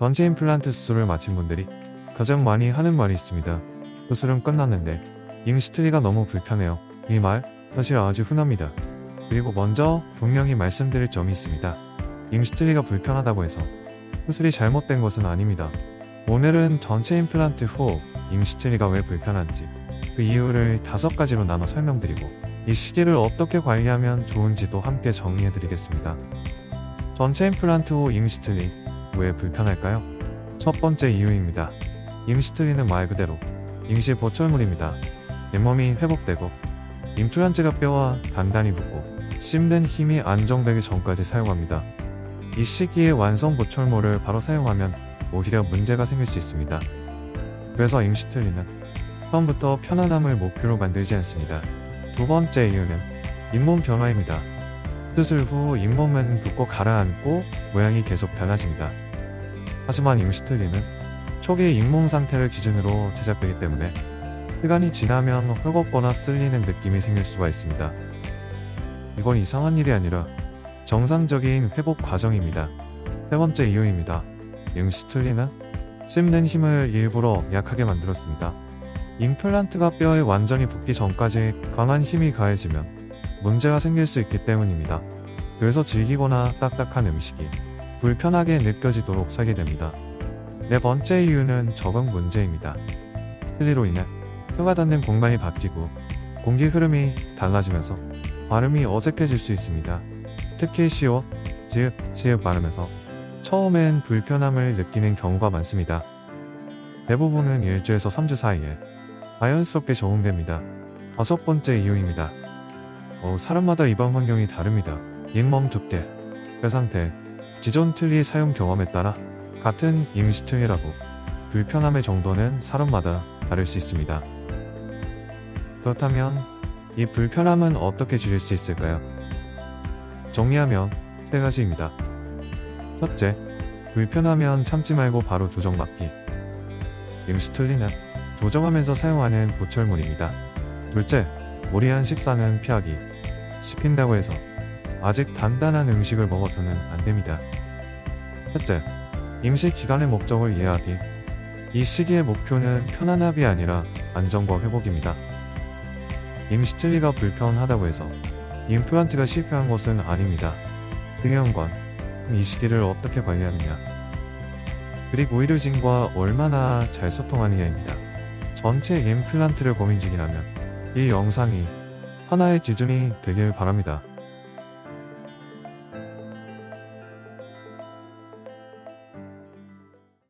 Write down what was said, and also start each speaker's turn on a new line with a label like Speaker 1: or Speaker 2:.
Speaker 1: 전체 임플란트 수술을 마친 분들이 가장 많이 하는 말이 있습니다. 수술은 끝났는데 임시트리가 너무 불편해요. 이 말 사실 아주 흔합니다. 그리고 먼저 분명히 말씀드릴 점이 있습니다. 임시트리가 불편하다고 해서 수술이 잘못된 것은 아닙니다. 오늘은 전체 임플란트 후 임시트리가 왜 불편한지 그 이유를 다섯 가지로 나눠 설명드리고 이 시기를 어떻게 관리하면 좋은지도 함께 정리해드리겠습니다. 전체 임플란트 후 임시트리 왜 불편할까요? 첫 번째 이유입니다. 임시트리는 말 그대로 임시 보철물입니다. 잇몸이 회복되고 임플란트가 뼈와 단단히 붙고 씹는 힘이 안정되기 전까지 사용합니다. 이 시기에 완성 보철물을 바로 사용하면 오히려 문제가 생길 수 있습니다. 그래서 임시트리는 처음부터 편안함을 목표로 만들지 않습니다. 두 번째 이유는 잇몸 변화입니다. 수술 후 잇몸은 붓고 가라앉고 모양이 계속 달라집니다. 하지만 임시트리는 초기 잇몸 상태를 기준으로 제작되기 때문에 시간이 지나면 헐겁거나 쓸리는 느낌이 생길 수가 있습니다. 이건 이상한 일이 아니라 정상적인 회복 과정입니다. 세 번째 이유입니다. 임시트리는 씹는 힘을 일부러 약하게 만들었습니다. 임플란트가 뼈에 완전히 붙기 전까지 강한 힘이 가해지면 문제가 생길 수 있기 때문입니다. 그래서 질기거나 딱딱한 음식이 불편하게 느껴지도록 살게 됩니다. 네 번째 이유는 적응 문제입니다. 틀리로 인해 혀가 닿는 공간이 바뀌고 공기 흐름이 달라지면서 발음이 어색해질 수 있습니다. 특히 시옷, 즉, 시읍 발음에서 처음엔 불편함을 느끼는 경우가 많습니다. 대부분은 1주에서 3주 사이에 자연스럽게 적응됩니다. 다섯 번째 이유입니다. 어, 사람마다 입안 환경이 다릅니다. 잇몸 두께, 뼈 상태, 기존 틀니 사용 경험에 따라 같은 임시 틀니라고 불편함의 정도는 사람마다 다를 수 있습니다. 그렇다면 이 불편함은 어떻게 줄일 수 있을까요? 정리하면 세 가지입니다. 첫째, 불편하면 참지 말고 바로 조정받기. 임시 틀니는 조정하면서 사용하는 보철물입니다. 둘째, 무리한 식사는 피하기. 씹힌다고 해서 아직 단단한 음식을 먹어서는 안 됩니다. 셋째, 임시 기간의 목적을 이해하기. 이 시기의 목표는 편안함이 아니라 안정과 회복입니다. 임시 틀니가 불편하다고 해서 임플란트가 실패한 것은 아닙니다. 중요한 건 이 시기를 어떻게 관리하느냐. 그리고 의료진과 얼마나 잘 소통하느냐입니다. 전체 임플란트를 고민 중이라면 이 영상이 하나의 기준이 되길 바랍니다.